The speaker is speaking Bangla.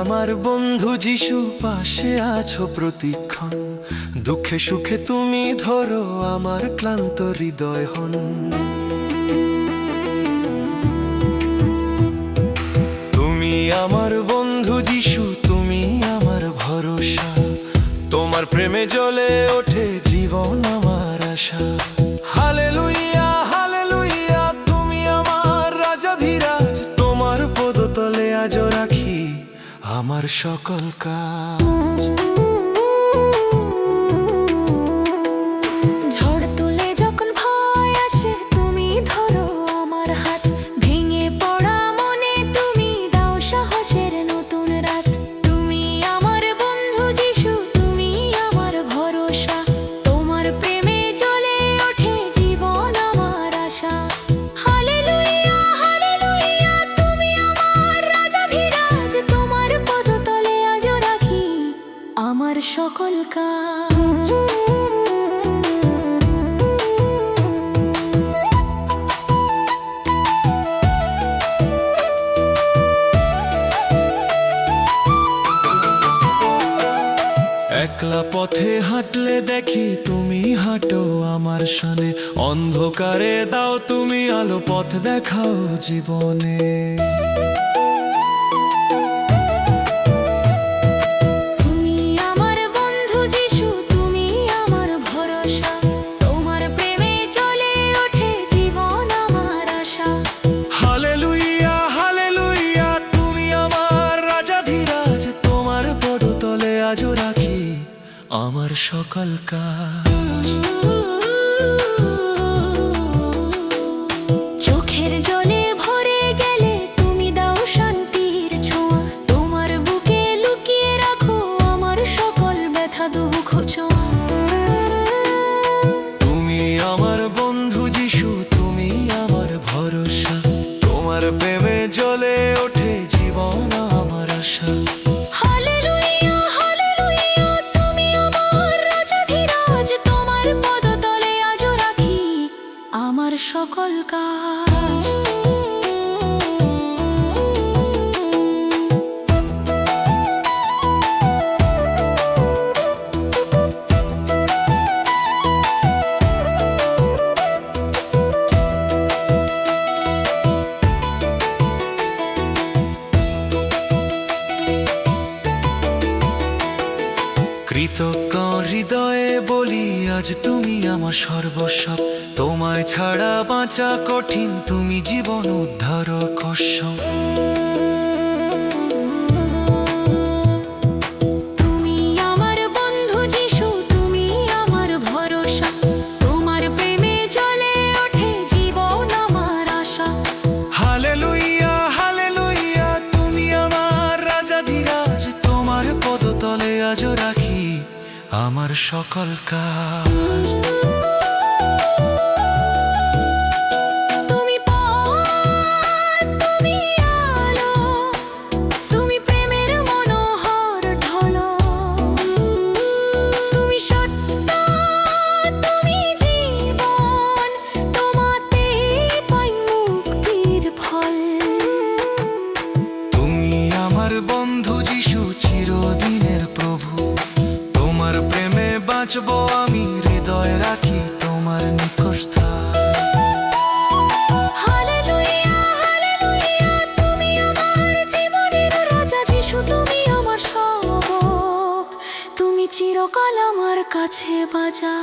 আমার বন্ধু যিশু পাশে আছো প্রতিক্ষণ। দুঃখে সুখে তুমি ধরো আমার ক্লান্ত হৃদয় হন। তুমি আমার বন্ধু যিশু, তুমি আমার ভরসা। তোমার প্রেমে জ্বলে ওঠে জীবন আমার আশা। আমার সকল কাজ। সকল কাজ। একলা পথে হাঁটলে দেখি তুমি হাঁটো আমার সানে। অন্ধকারে দাও তুমি আলো, পথ দেখাও জীবনে। আমার সকল কাজ। কৃতজ্ঞ হৃদয়ে বলি আজ তুমি আমার সর্বস্ব। তোমায় ছাড়া বাঁচা কঠিন তুমি জীবন উদ্ধার কষ তুমি আমার বন্ধু যিশু তুমি আমার বন্ধু যিশু চিরদিনের প্রভু। তোমার প্রেমে বাঁচবো আমি, হৃদয় রাখি তোমার তুমি চিরকাল আমার কাছে বাজা।